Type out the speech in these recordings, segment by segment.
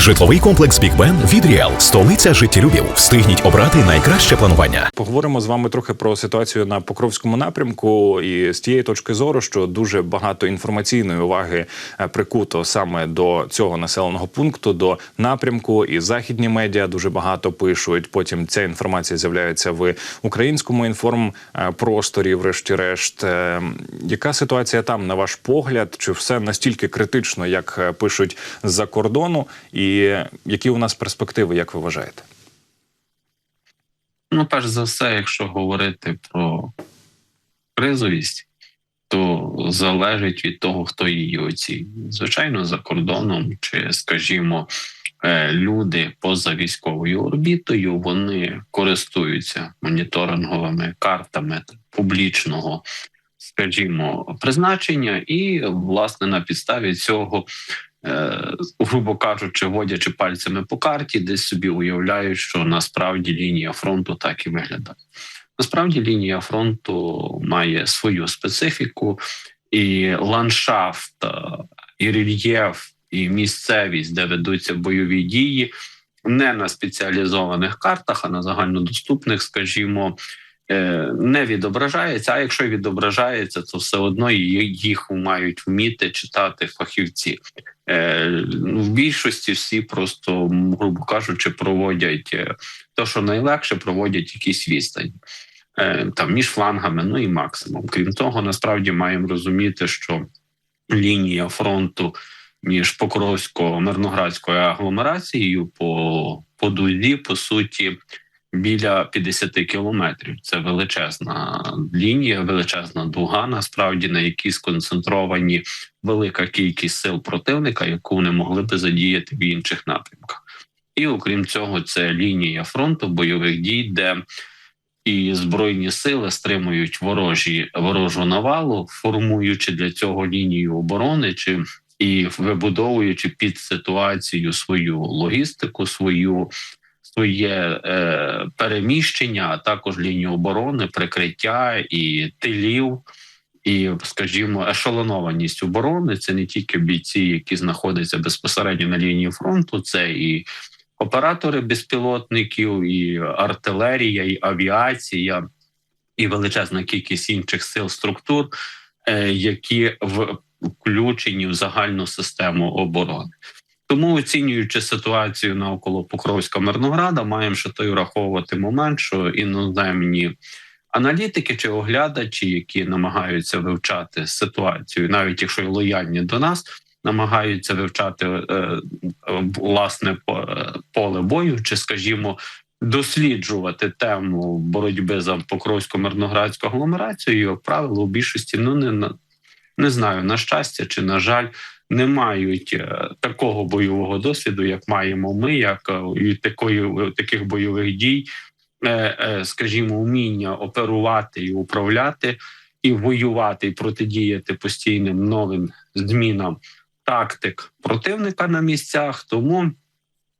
Житловий комплекс Бік Бен від Ріал, столиця життєлюбів. Встигніть обрати найкраще планування. Поговоримо з вами трохи про ситуацію на Покровському напрямку, і з тієї точки зору, що дуже багато інформаційної уваги е, прикуто саме до цього населеного пункту, до напрямку, і західні медіа дуже багато пишуть. Потім ця інформація з'являється в українському інформпросторі. Врешті-решт, Е, яка ситуація там, на ваш погляд? Чи все настільки критично, як е, пишуть з-за кордону? І які у нас перспективи, як ви вважаєте? Ну, перш за все, якщо говорити про кризовість, то залежить від того, хто її оцінює. Звичайно, за кордоном, чи, скажімо, е, люди поза військовою орбітою, вони користуються моніторинговими картами публічного, скажімо, призначення, і власне на підставі цього грубо кажучи, водячи пальцями по карті, десь собі уявляють, що насправді лінія фронту так і виглядає. Насправді лінія фронту має свою специфіку, і ландшафт, е, і рельєф, і місцевість, де ведуться бойові дії, не на спеціалізованих картах, а на загальнодоступних, скажімо, Е, не відображається. А якщо відображається, то все одно їх мають вміти читати фахівці. Е, в більшості всі просто, грубо кажучи, проводять е, те, що найлегше проводять якісь відстані. Там між флангами, ну і максимум. Крім того, насправді маємо розуміти, що лінія фронту між Покровською мирноградською агломерацією по по дузі, по суті, біля 50 кілометрів. Це величезна лінія, величезна дуга, насправді на якій сконцентровані велика кількість сил противника, яку не могли би задіяти в інших напрямках. І окрім цього, це лінія фронту бойових дій, де і збройні сили стримують ворожі ворожу навалу, формуючи для цього лінію оборони чи і вибудовуючи під ситуацію свою логістику, свою своє е, переміщення, а також лінію оборони, прикриття і тилів. І, скажімо, ешелонованість оборони це не тільки бійці, які знаходяться безпосередньо на лінії фронту, це і оператори безпілотників, і артилерія, і авіація, і величезна кількість інших сил структур, е, які в включені в загальну систему оборони. Тому оцінюючи ситуацію навколо Покровська Мирнограда, маємо ще той враховувати момент, що іноземні аналітики чи оглядачі, які намагаються вивчати ситуацію, навіть якщо й лояльні до нас, намагаються вивчати е, власне поле бою, чи, скажімо, досліджувати тему боротьби за покровсько мирноградську агломерацію, як правило, у більшості ну не не знаю на щастя чи на жаль не мають е, такого бойового досвіду, як маємо ми, як е, і такої таких бойових дій, е, скажімо, вміння оперувати і управляти, і воювати, і протидіяти постійним новим змінам тактик противника на місцях, тому.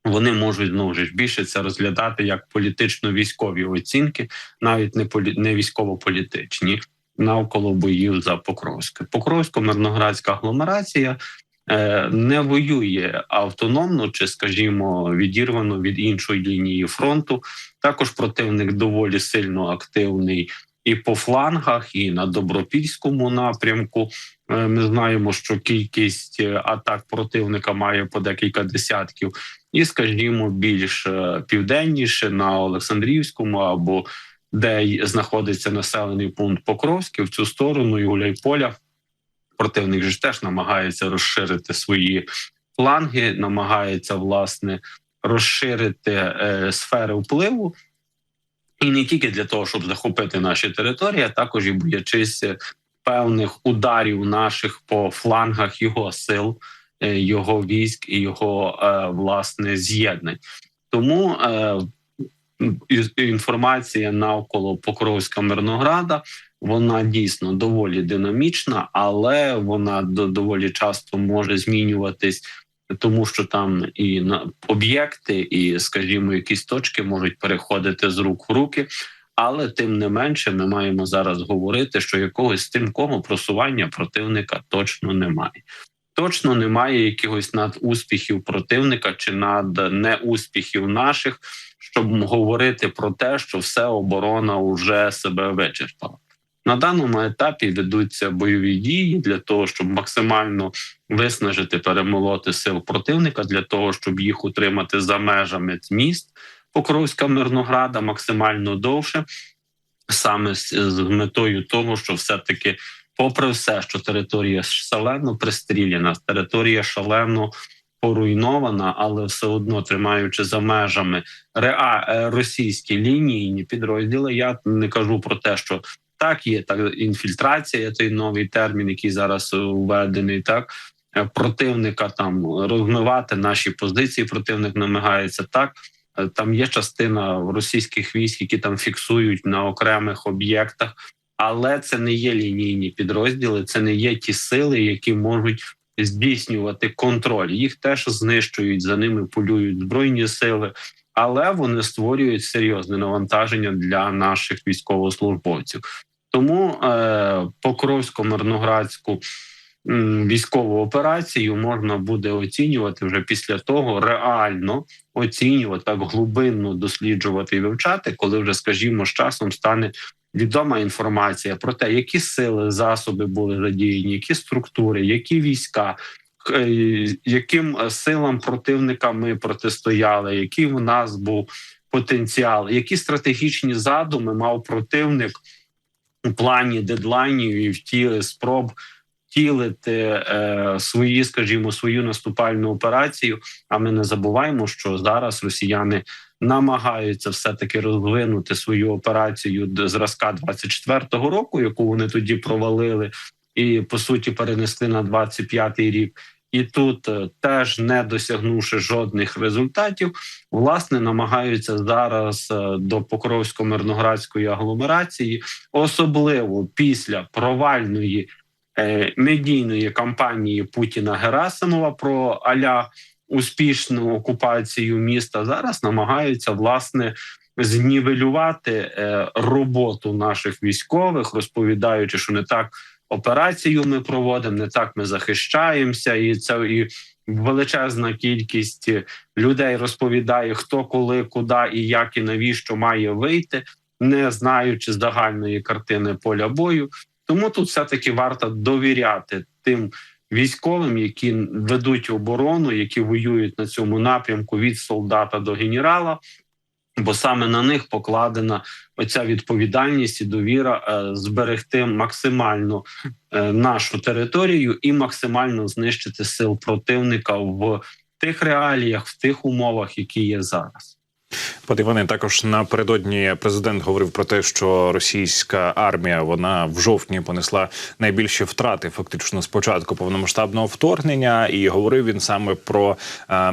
Вони можуть знову ж більше це розглядати як політично-військові оцінки, навіть не полі... не військово-політичні навколо боїв за Покровське. Покровсько-мирноградська агломерація е, не воює автономно чи, скажімо, відірвано від іншої лінії фронту. Також противник доволі сильно активний. І по флангах, і на добропільському напрямку е, ми знаємо, що кількість е, атак противника має по декілька десятків, і, скажімо, більш південніше на Олександрівському або де знаходиться населений пункт Покровський в цю сторону і Гуляйполя. Противник ж теж намагається розширити свої фланги, намагається власне розширити е, сфери впливу. І не тільки для того, щоб захопити наші території, а також і боячись певних ударів наших по флангах його сил, е, його військ і його е, власне з'єднань. Тому е, інформація навколо Покровська Мирнограда. Вона дійсно доволі динамічна, але вона доволі часто може змінюватись, тому що там і на об'єкти, і, скажімо, якісь точки можуть переходити з рук в руки. Але тим не менше, ми маємо зараз говорити, що якогось стрімкого просування противника точно немає. Точно немає якихось надуспіхів противника чи над неуспіхів наших, щоб говорити про те, що все оборона вже себе вичерпала. На даному етапі ведуться бойові дії для того, щоб максимально виснажити, перемолоти сил противника, для того, щоб їх утримати за межами міст Покровська Мирнограда максимально довше, саме з, метою того, що все-таки, попри все, що територія шалено пристріляна, територія шалено поруйнована, але все одно тримаючи за межами реа е, російські лінійні підрозділи. Я не кажу про те, що так є так інфільтрація, той новий термін, який зараз введений, так е, противника там розмивати наші позиції. Противник намагається так. Е, Там є частина російських військ, які там фіксують на окремих об'єктах, але це не є лінійні підрозділи, це не є ті сили, які можуть здійснювати контроль. Їх теж знищують за ними, полюють збройні сили, але вони створюють серйозне навантаження для наших військовослужбовців. Тому е, Покровсько-Мирноградську військову операцію можна буде оцінювати вже після того, реально оцінювати так глибинно досліджувати і вивчати, коли вже, скажімо, з часом стане відома інформація про те, які сили, засоби були задіяні, які структури, які війська. е, Яким е, силам противника ми протистояли, який в нас був потенціал, які стратегічні задуми мав противник у плані дедлайнів і втіли спроб втілити е, свої, скажімо, свою наступальну операцію. А ми не забуваємо, що зараз росіяни намагаються все таки розвинути свою операцію до зразка 24-го року, яку вони тоді провалили, і по суті перенесли на 25-й рік. І тут е, теж не досягнувши жодних результатів, власне намагаються зараз е, до Покровсько-Мирноградської агломерації, особливо після провальної е, медійної кампанії Путіна Герасимова про аля успішну окупацію міста. Зараз намагаються власне знівелювати е, роботу наших військових, розповідаючи, що не так операцію ми проводимо, не так ми захищаємося, і це і величезна кількість людей розповідає, хто коли, куди і як і навіщо має вийти, не знаючи загальної картини поля бою. Тому тут все таки варто довіряти тим військовим, які ведуть оборону, які воюють на цьому напрямку від солдата до генерала. Бо саме на них покладена оця відповідальність і довіра е, зберегти максимально е, нашу територію і максимально знищити сил противника в тих реаліях, в тих умовах, які є зараз. Пане Іване, також напередодні президент говорив про те, що російська армія вона в жовтні понесла найбільші втрати, фактично з початку повномасштабного вторгнення, і говорив він саме про. Е,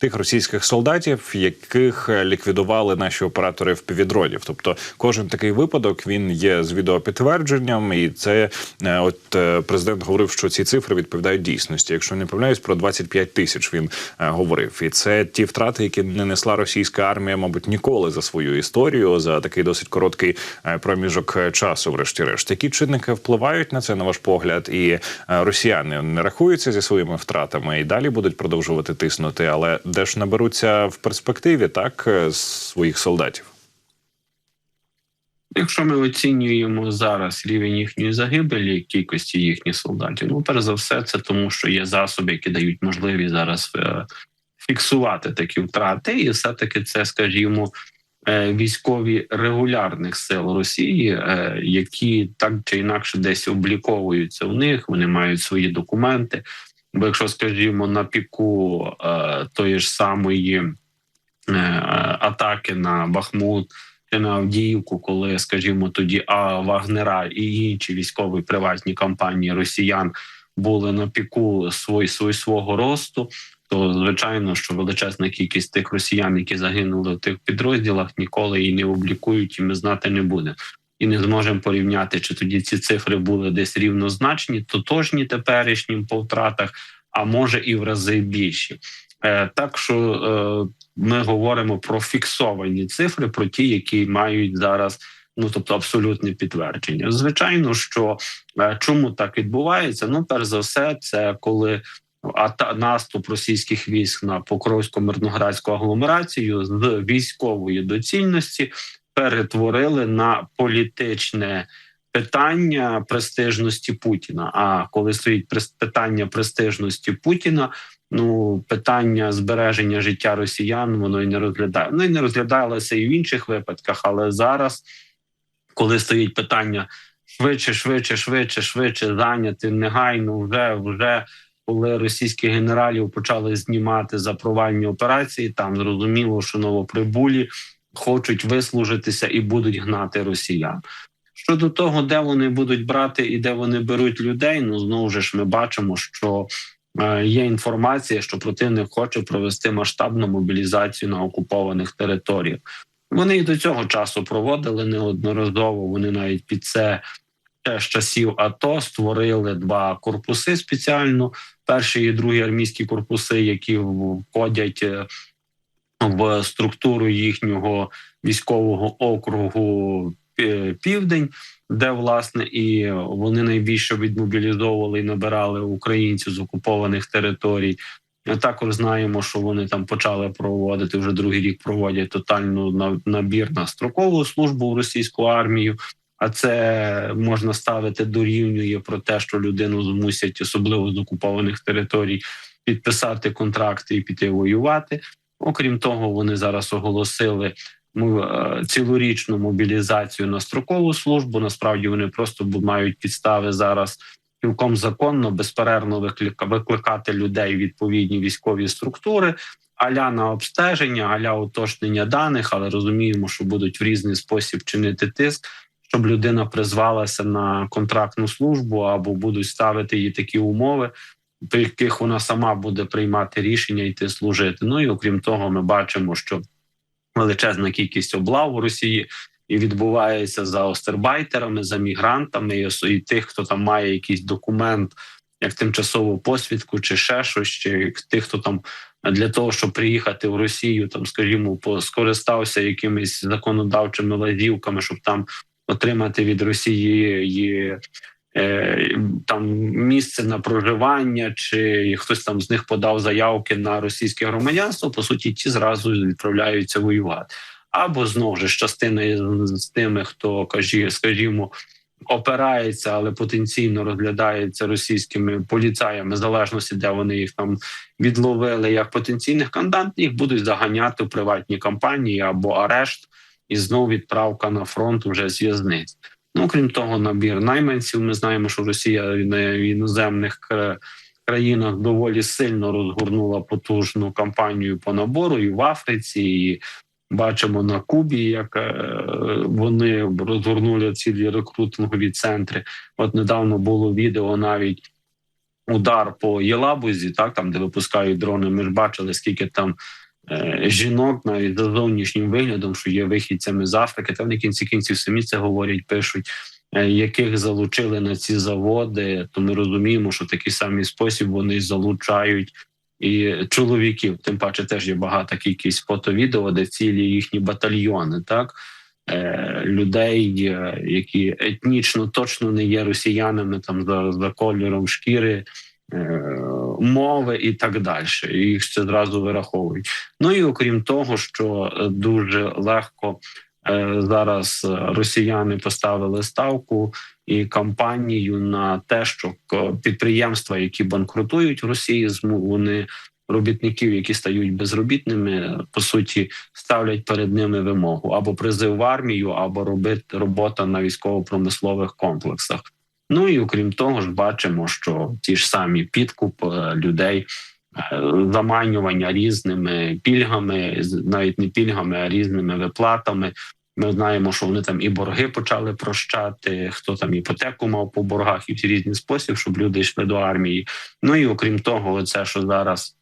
Тих російських солдатів, яких ліквідували наші оператори в півдронів. Тобто, кожен такий випадок він є з відеопідтвердженням, і це е, от е, президент говорив, що ці цифри відповідають дійсності. Якщо не помиляюсь, про 25 тисяч він е, говорив. І це ті втрати, які не несла російська армія, мабуть, ніколи за свою історію за такий досить короткий е, проміжок часу. Врешті-решт, які чинники впливають на це на ваш погляд, і е, росіяни не рахуються зі своїми втратами і далі будуть продовжувати тиснути, але де ж наберуться в перспективі так е, своїх солдатів. Якщо ми оцінюємо зараз рівень їхньої загибелі, кількості їхніх солдатів, ну перш за все, це тому, що є засоби, які дають можливість зараз е, фіксувати такі втрати, і все таки це, скажімо, е, військові регулярних сил Росії, які так чи інакше десь обліковуються в них, вони мають свої документи. Бо якщо, скажімо, на піку е, тої ж самої е, атаки на Бахмут чи на Авдіївку, коли, скажімо, тоді а Вагнера і інші військові приватні компанії росіян були на піку свої, свої свого росту, то звичайно, що величезна кількість тих росіян, які загинули в тих підрозділах, ніколи її не облікують, і ми знати не будемо. І не зможемо порівняти, чи тоді ці цифри були десь рівнозначні, тотожні теперішнім по втратах, а може і в рази більші. Е, так що е, ми говоримо про фіксовані цифри, про ті, які мають зараз Ну тобто абсолютне підтвердження. Звичайно, що е, чому так відбувається? Ну, перш за все, це коли ата наступ російських військ на покровсько мирноградську агломерацію з військової доцільності перетворили на політичне питання престижності Путіна. А коли стоїть питання престижності Путіна, ну питання збереження життя росіян, воно і не розглядає. Ну і не розглядалося і в інших випадках, але зараз, коли стоїть питання швидше, швидше, швидше, швидше зайняти негайно, вже вже. Коли російські генералів почали знімати за провальні операції, там зрозуміло, що новоприбулі хочуть вислужитися і будуть гнати росіян. Щодо того, де вони будуть брати і де вони беруть людей, ну знову ж ми бачимо, що е, є інформація, що противник хоче провести масштабну мобілізацію на окупованих територіях. Вони і до цього часу проводили неодноразово. Вони навіть під це ще з часів АТО створили два корпуси спеціально: перший і другий армійські корпуси, які входять е, в структуру їхнього військового округу південь, де власне і вони найбільше відмобілізовували і набирали українців з окупованих територій. Також знаємо, що вони там почали проводити вже другий рік. Проводять тотальну набір на строкову службу в російську армію. А це можна ставити дорівнює про те, що людину змусять, особливо з окупованих територій, підписати контракти і піти воювати. Окрім того, вони зараз оголосили Е, цілорічну мобілізацію на строкову службу. Насправді вони просто мають підстави зараз цілком законно безперервно викликати людей відповідні військові структури. Аля на обстеження, аля уточнення даних, але розуміємо, що будуть в різний спосіб чинити тиск, щоб людина призвалася на контрактну службу або будуть ставити їй такі умови, при яких вона сама буде приймати рішення йти служити. Ну і окрім того, ми бачимо, що величезна кількість облав у Росії і відбувається за остербайтерами, за мігрантами і тих, хто там має якийсь документ, як тимчасову посвідку, чи ще щось, чи тих, хто там для того, щоб приїхати в Росію, там, скажімо, скористався якимись законодавчими лазівками, щоб там отримати від Росії там місце на проживання, чи хтось там з них подав заявки на російське громадянство. По суті, ті зразу відправляються воювати. Або знову ж частина з тими, хто каже, скажімо, опирається, але потенційно розглядається російськими поліцаями, в залежності, де вони їх там відловили як потенційних кандидатів, їх будуть заганяти в приватні компанії або арешт, і знову відправка на фронт вже з в'язниць. Ну крім того, набір найманців. Ми знаємо, що Росія в іноземних країнах доволі сильно розгорнула потужну кампанію по набору і в Африці. і Бачимо на Кубі, як е, вони розгорнули цілі рекрутингові центри. От недавно було відео навіть удар по Єлабузі, так там де випускають дрони. Ми ж бачили, скільки там жінок навіть за зовнішнім виглядом, що є вихідцями з Африки, та в кінці кінців самі це говорять, пишуть. Е, яких залучили на ці заводи, то ми розуміємо, що такий самий спосіб вони залучають і чоловіків. Тим паче теж є багата кількість фото-відео, де цілі їхні батальйони, так е, людей, які етнічно точно не є росіянами, там за, за кольором шкіри. Е, мови і так далі. Їх це зразу вираховують. Ну і окрім того, що е, дуже легко е, зараз росіяни поставили ставку і кампанію на те, що підприємства, які банкрутують в Росії, вони робітників, які стають безробітними, по суті ставлять перед ними вимогу або призив в армію, або робити робота на військово-промислових комплексах. Ну і окрім того, ж бачимо, що ті ж самі підкуп е, людей, е, заманювання різними пільгами, навіть не пільгами, а різними виплатами. Ми знаємо, що вони там і борги почали прощати, хто там іпотеку мав по боргах і в різні спосіб, щоб люди йшли до армії. Ну і окрім того, це що зараз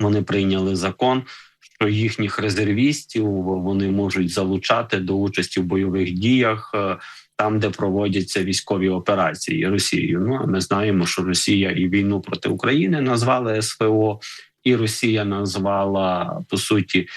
вони прийняли закон, що їхніх резервістів вони можуть залучати до участі в бойових діях. Там, де проводяться військові операції Росією. Ну а ми знаємо, що Росія і війну проти України назвали СВО, і Росія назвала по суті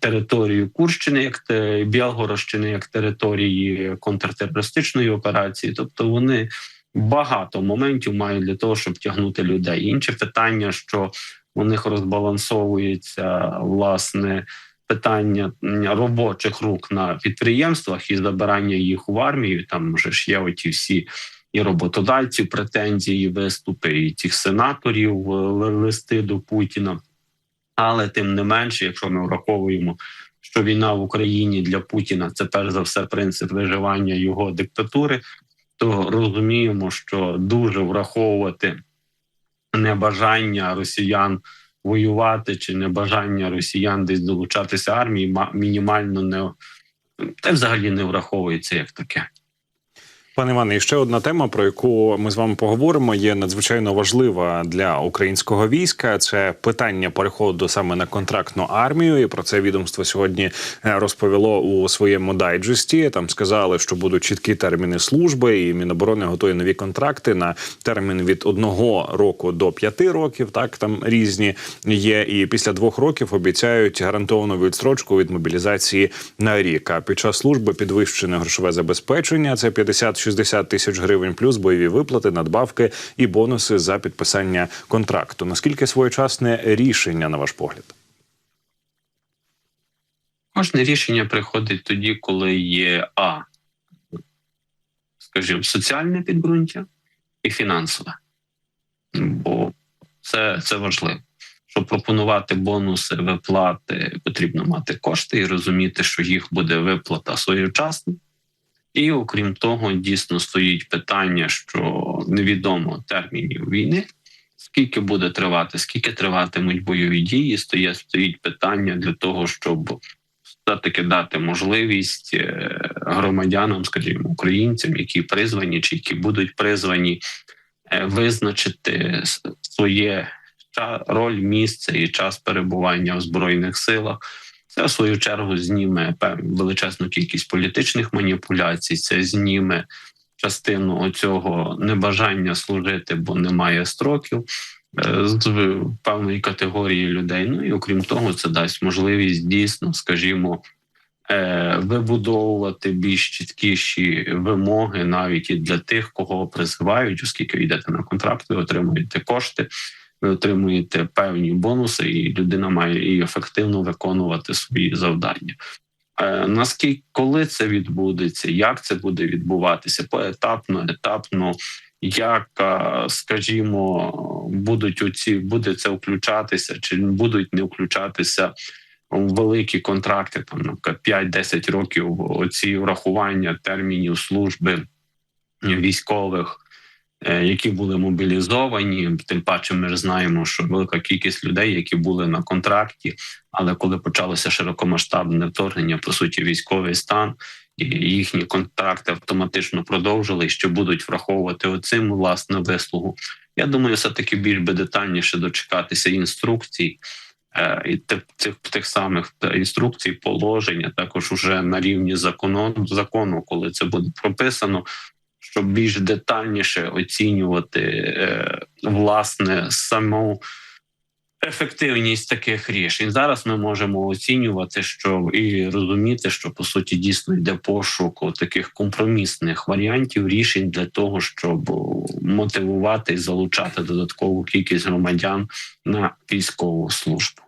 територію Курщини, як те Білгородщини, як території контртерористичної операції. Тобто вони багато моментів мають для того, щоб тягнути людей. Інше питання, що у них розбалансовується власне питання робочих рук на підприємствах і забирання їх в армію. Там вже ж є оті всі і роботодавців претензії, виступи, і тих сенаторів листи до Путіна. Але тим не менше, якщо ми враховуємо, що війна в Україні для Путіна це перш за все принцип виживання його диктатури, то розуміємо, що дуже враховувати небажання росіян воювати чи небажання росіян десь долучатися армії, мінімально не та взагалі не враховується як таке. Пане Іване, і ще одна тема, про яку ми з вами поговоримо, є надзвичайно важлива для українського війська. Це питання переходу саме на контрактну армію. І про це відомство сьогодні е, розповіло у своєму дайджесті. Там сказали, що будуть чіткі терміни служби, і Міноборони готує нові контракти на термін від одного року до п'яти років. Так там різні є. І після двох років обіцяють гарантовану відстрочку від мобілізації на рік. А під час служби підвищене грошове забезпечення. Це 50 60 тисяч гривень, плюс бойові виплати, надбавки і бонуси за підписання контракту. Наскільки своєчасне рішення на ваш погляд? Кожне рішення приходить тоді, коли є а, скажімо, соціальне підґрунтя і фінансове, бо це, це важливо. Щоб пропонувати бонуси, виплати, потрібно мати кошти і розуміти, що їх буде виплата своєчасно. І окрім того, дійсно стоїть питання, що невідомо термінів війни, скільки буде тривати, скільки триватимуть бойові дії. Стоїть стоїть питання для того, щоб все-таки дати можливість е, громадянам, скажімо, українцям, які призвані чи які будуть призвані, е, визначити своє роль, місце і час перебування в збройних силах. Це в свою чергу зніме величезну кількість політичних маніпуляцій. Це зніме частину цього небажання служити, бо немає строків е, з певної категорії людей. Ну і окрім того, це дасть можливість дійсно, скажімо, е, вибудовувати більш чіткіші вимоги навіть і для тих, кого призивають, оскільки йдете на контракт, ви отримуєте кошти ви отримуєте певні бонуси, і людина має і ефективно виконувати свої завдання. Е, наскільки коли це відбудеться, як це буде відбуватися поетапно, етапно, як скажімо, будуть оці буде це включатися, чи будуть не включатися великі контракти, там наприклад, 5-10 років оці врахування термінів служби військових. Е, які були мобілізовані. Тим паче, ми знаємо, що велика кількість людей, які були на контракті, але коли почалося широкомасштабне вторгнення, по суті, військовий стан. І їхні контракти автоматично продовжили що будуть враховувати оцим власне вислугу. Я думаю, все таки більш би детальніше дочекатися інструкцій е, і тих, тих тих самих інструкцій, положення також уже на рівні закону закону, коли це буде прописано, щоб більш детальніше оцінювати е, власне саму ефективність таких рішень. Зараз ми можемо оцінювати, що і розуміти, що по суті дійсно йде пошук таких компромісних варіантів рішень для того, щоб мотивувати і залучати додаткову кількість громадян на військову службу.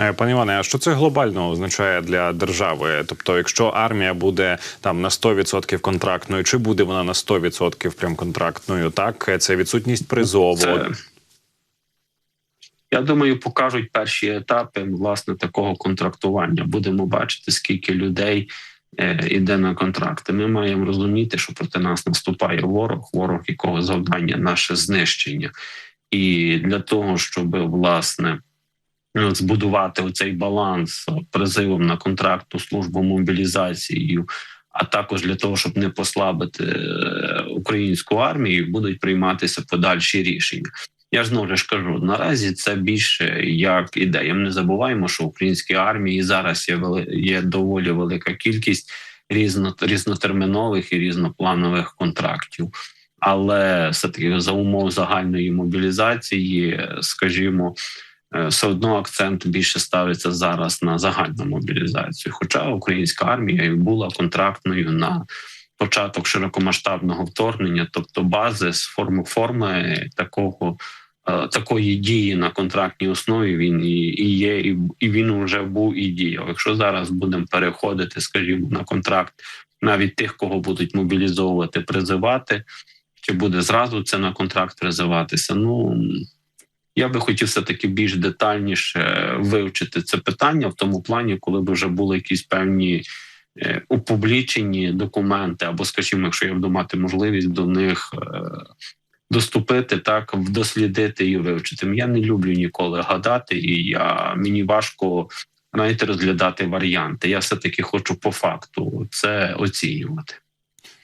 Е, пане Іване, а що це глобально означає для держави? Тобто, якщо армія буде там на 100% контрактною, чи буде вона на 100% прям контрактною? Так, це відсутність призову. Це... Я думаю, покажуть перші етапи власне такого контрактування. Будемо бачити, скільки людей е, іде на контракти. Ми маємо розуміти, що проти нас наступає ворог, ворог якого завдання наше знищення, і для того, щоб власне збудувати оцей баланс призивом на контракту службу мобілізацією, а також для того, щоб не послабити е, українську армію, будуть прийматися подальші рішення. Я знову ж кажу, наразі це більше як ідея. Ми не забуваємо, що в українській армії зараз є є доволі велика кількість різно... різнотермінових і різнопланових контрактів. Але все таки за умов загальної мобілізації, скажімо, все одно акцент більше ставиться зараз на загальну мобілізацію. Хоча українська армія і була контрактною на початок широкомасштабного вторгнення, тобто бази з форми форми такого. е, Такої дії на контрактній основі він і, і є, і, і він вже був і діяв. Якщо зараз будемо переходити, скажімо, на контракт навіть тих, кого будуть мобілізовувати, призивати, чи буде зразу це на контракт призиватися? Ну я би хотів все таки більш детальніше вивчити це питання в тому плані, коли б вже були якісь певні е, опублічені документи, або, скажімо, якщо я буду мати можливість до них е, доступити, так дослідити і вивчити. Я не люблю ніколи гадати, і я мені важко навіть розглядати варіанти. Я все таки хочу по факту це оцінювати.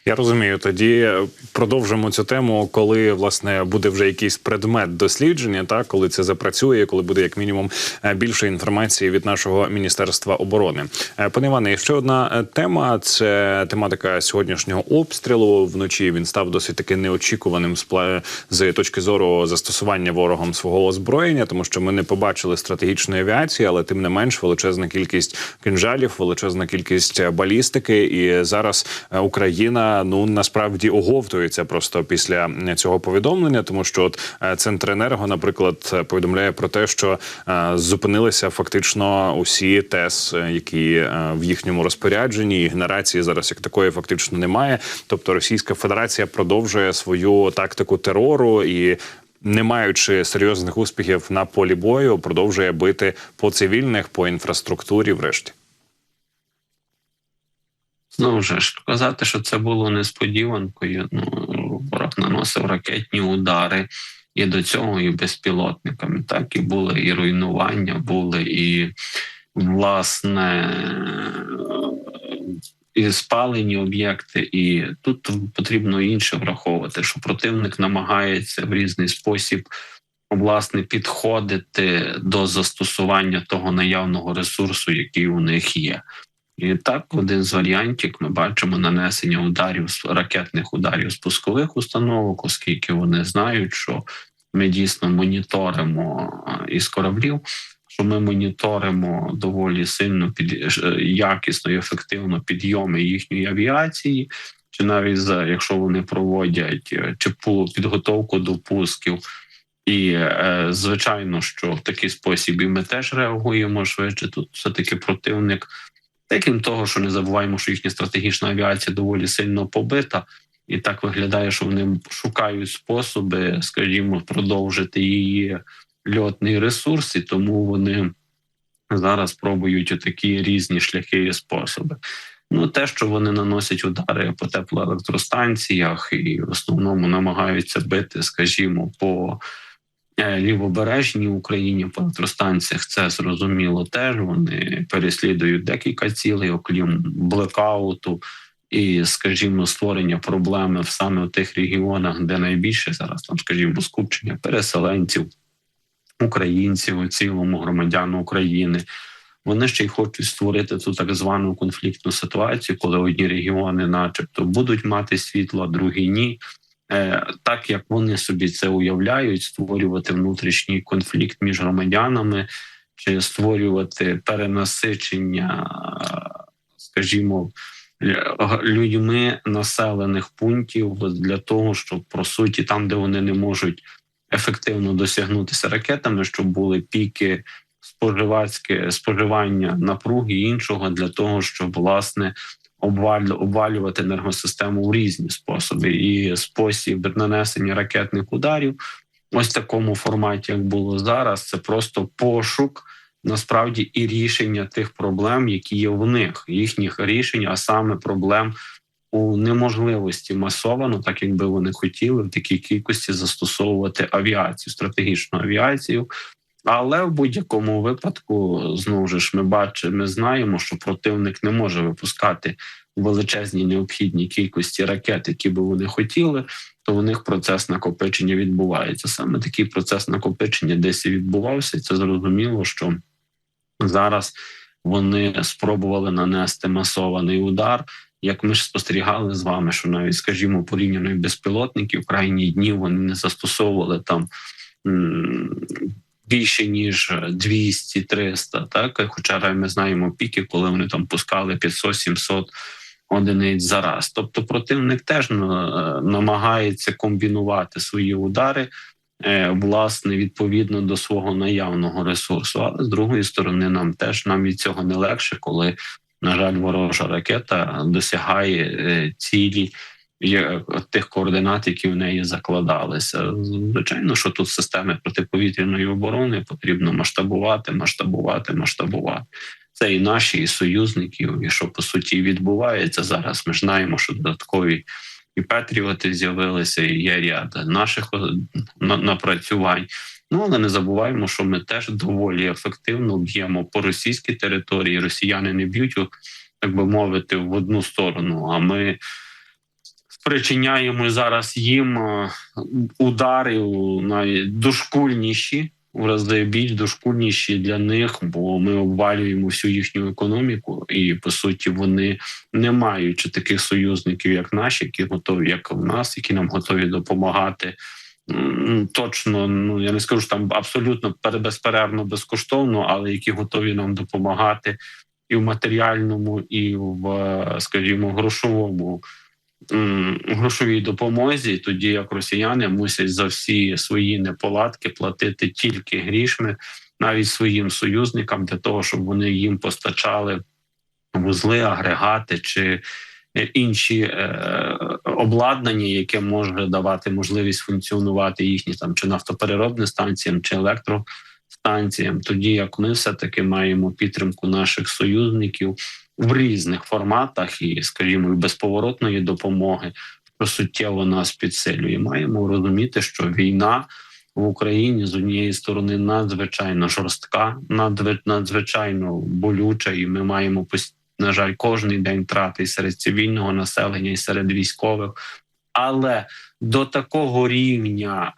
Я розумію. Тоді продовжимо цю тему, коли власне буде вже якийсь предмет дослідження, так коли це запрацює, коли буде як мінімум е, більше інформації від нашого міністерства оборони. Е, Пане Іване, ще одна е, тема це тематика сьогоднішнього обстрілу. Вночі він став досить таки неочікуваним з точки зору застосування ворогом свого озброєння, тому що ми не побачили стратегічної авіації, але тим не менш величезна кількість кинжалів, величезна кількість балістики, і зараз е, Ну насправді оговтується просто після цього повідомлення, тому що от е, Центренерго, наприклад, повідомляє про те, що е, зупинилися фактично усі ТЕС, е, які в їхньому розпорядженні і генерації зараз як такої фактично немає. Тобто Російська Федерація продовжує свою тактику терору і. Не маючи серйозних успіхів на полі бою, продовжує бити по цивільних, по інфраструктурі. Врешті Знову ж сказати, що це було несподіванкою. Ну ворог наносив ракетні удари і до цього, і безпілотниками. Так і були і руйнування, були і власне і спалені об'єкти, і тут потрібно інше враховувати, що противник намагається в різний спосіб власне підходити до застосування того наявного ресурсу, який у них є. І так, один з варіантів ми бачимо нанесення ударів ракетних ударів з пускових установок, оскільки вони знають, що ми дійсно моніторимо із кораблів, що ми моніторимо доволі сильно під якісно і ефективно підйоми їхньої авіації, чи навіть за якщо вони проводять чи підготовку до пусків. І е, звичайно, що в такий спосіб і ми теж реагуємо швидше. Тут все таки противник. Та крім того, що не забуваємо, що їхня стратегічна авіація доволі сильно побита, і так виглядає, що вони шукають способи, скажімо, продовжити її льотний ресурс, і тому вони зараз пробують такі різні шляхи і способи. Ну, те, що вони наносять удари по теплоелектростанціях, і в основному намагаються бити, скажімо, по лівобережній Україні по електростанціях це зрозуміло. Теж вони переслідують декілька цілей, окрім блекауту і, скажімо, створення проблеми в саме в тих регіонах, де найбільше зараз там, скажімо, скупчення переселенців, українців у цілому громадян України. Вони ще й хочуть створити ту так звану конфліктну ситуацію, коли одні регіони, начебто, будуть мати світло, а другі ні. Так як вони собі це уявляють, створювати внутрішній конфлікт між громадянами, чи створювати перенасичення, скажімо, людьми населених пунктів для того, щоб по суті, там, де вони не можуть ефективно досягнутися ракетами, щоб були піки споживацьке споживання напруги іншого для того, щоб власне обвалювати енергосистему в різні способи, і спосіб нанесення ракетних ударів, ось в такому форматі, як було зараз, це просто пошук насправді і рішення тих проблем, які є в них, їхніх рішень, а саме проблем у неможливості масовано, так якби вони хотіли в такій кількості застосовувати авіацію, стратегічну авіацію. Але в будь-якому випадку знову ж ми бачимо, ми знаємо, що противник не може випускати величезні необхідні кількості ракет, які би вони хотіли. То у них процес накопичення відбувається. Саме такий процес накопичення десь і відбувався. І Це зрозуміло, що зараз вони спробували нанести масований удар. Як ми ж спостерігали з вами, що навіть, скажімо, порівняно і безпілотників в крайні дні вони не застосовували там більше ніж 200-300, Так, хоча ми знаємо піки, коли вони там пускали 500-700 одиниць за раз. Тобто противник теж е, намагається комбінувати свої удари. е, Власне, відповідно до свого наявного ресурсу, але з другої сторони, нам теж нам від цього не легше, коли на жаль, ворожа ракета досягає е, цілі є- тих координат, які в неї закладалися. Звичайно, що тут системи протиповітряної оборони потрібно масштабувати, масштабувати, масштабувати. Це і наші, і союзників, і що по суті відбувається зараз. Ми ж знаємо, що додаткові і Петріоти з'явилися, і є ряд наших е, напрацювань. Ну але не забуваємо, що ми теж доволі ефективно б'ємо по російській території. Росіяни не б'ють, так би мовити, в одну сторону. А ми спричиняємо зараз їм е, удари навіть дошкульніші, в рази більш дошкульніші для них, бо ми обвалюємо всю їхню економіку, і по суті вони не маючи таких союзників, як наші, які готові, як в нас, які нам готові допомагати. Точно, ну я не скажу що там абсолютно пере- безперервно безкоштовно, але які готові нам допомагати і в матеріальному, і в, е, скажімо, грошовому грошовій допомозі, тоді як росіяни мусять за всі свої неполадки платити тільки грішми, навіть своїм союзникам, для того, щоб вони їм постачали вузли, агрегати чи е, інші е, обладнання, яке може давати можливість функціонувати їхні там чи нафтопереробним станціям, чи електростанціям, тоді як ми все таки маємо підтримку наших союзників в різних форматах і, скажімо, безповоротної допомоги, що суттєво нас підсилює. Маємо розуміти, що війна в Україні з однієї сторони надзвичайно жорстка, надзвичайно болюча, і ми маємо на жаль, кожний день трати серед цивільного населення, і серед військових. Але до такого рівня,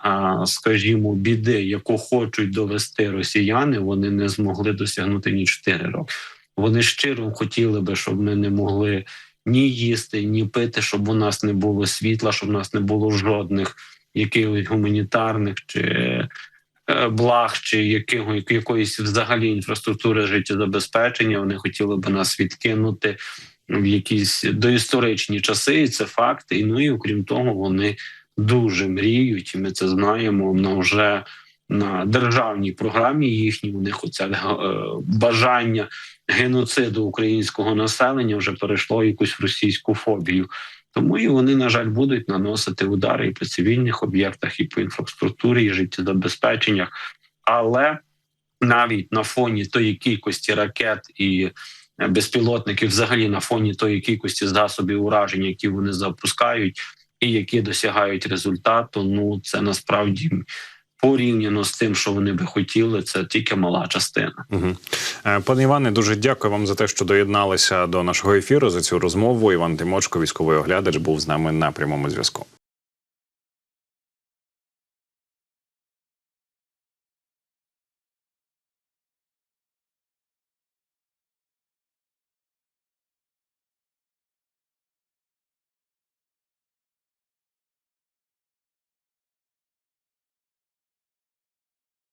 скажімо, біди, яку хочуть довести росіяни, вони не змогли досягнути ні 4 роки. Вони щиро хотіли би, щоб ми не могли ні їсти, ні пити, щоб у нас не було світла, щоб у нас не було жодних якихось гуманітарних чи е, благ, чи якого, якоїсь взагалі інфраструктури життєзабезпечення. Вони хотіли би нас відкинути в якісь доісторичні часи, і це факт. І ну і окрім того, вони дуже мріють, і ми це знаємо. На вже на державній програмі їхній у них оце бажання геноциду українського населення вже перейшло якусь російську фобію. Тому і вони, на жаль, будуть наносити удари і по цивільних об'єктах, і по інфраструктурі, і життєзабезпеченнях. Але навіть на фоні тої кількості ракет і е, безпілотників, взагалі на фоні тої кількості засобів ураження, які вони запускають, і які досягають результату, ну це насправді порівняно з тим, що вони би хотіли, це тільки мала частина. Угу. Пане Іване, дуже дякую вам за те, що доєдналися до нашого ефіру за цю розмову. Іван Тимочко, військовий оглядач, був з нами на прямому зв'язку.